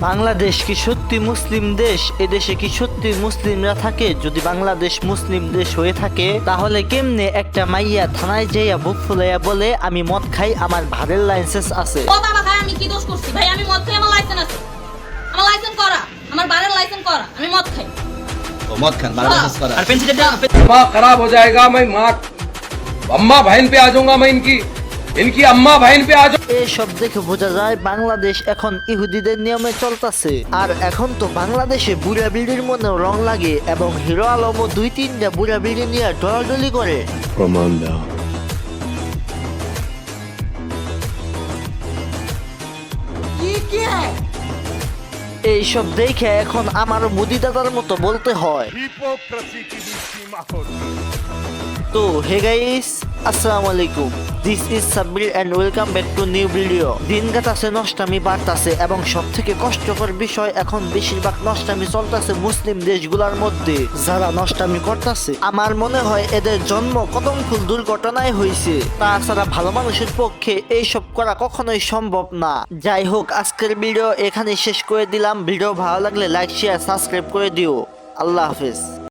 বাংলাদেশ কি সত্যি মুসলিম দেশ এদেশে কি সত্যি মুসলিমরা থাকে যদি বাংলাদেশ মুসলিম দেশ হয়ে থাকে তাহলে কেমনে একটা মাইয়া থানায় যাইয়া বুক ফুলাইয়া বলে আমি মদ খাই আমার ভারের লাইসেন্স আছে ও বাবা ভাই আমি কি দোষ করছি ভাই আমি মদ খাই আমার লাইসেন্স আছে আমার লাইসেন্স করা আমার বারের লাইসেন্স করা আমি মদ খাই ও মদ খান বারো লাইসেন্স করা আর পেন্সিলটা দে दिमाग खराब हो जाएगा मैं माँ अम्मा बहन पे आ जाऊंगा मैं इनकी ইনকি আম্মা ভাইন পে আজ এই সব দেখে বোঝা যায় বাংলাদেশ এখন ইহুদিদের নিয়মে চলতেছে। আর এখন তো বাংলাদেশে বুড়া বিড়ির মনে রং লাগে এবং হিরো আলমও দুই তিনটা বুড়া বিড়ি নিয়ে ডলাডলি করে। প্রমাণ দাও এইসব দেখে এখন আমার মুদি দাদার মতো বলতে হয়। তো হে গাইস আসসালামু আলাইকুম this is Sabbir and welcome back to new video নষ্টামি বাড়তাছে এবং সব থেকে কষ্টকর বিষয় এখন বেশিরভাগ নষ্টামি চলতেছে মুসলিম দেশগুলোর মধ্যে। যারা নষ্টামি করতেছে, আমার মনে হয় এদের জন্ম কদমফুল দুর্ঘটনায় হয়েছে তাছাড়া ভালো মানুষের পক্ষে এইসব করা কখনোই সম্ভব না। যাই হোক, আজকের ভিডিও এখানে শেষ করে দিলাম। ভিডিও ভালো লাগলে লাইক শেয়ার সাবস্ক্রাইব করে দিও। আল্লাহ হাফেজ।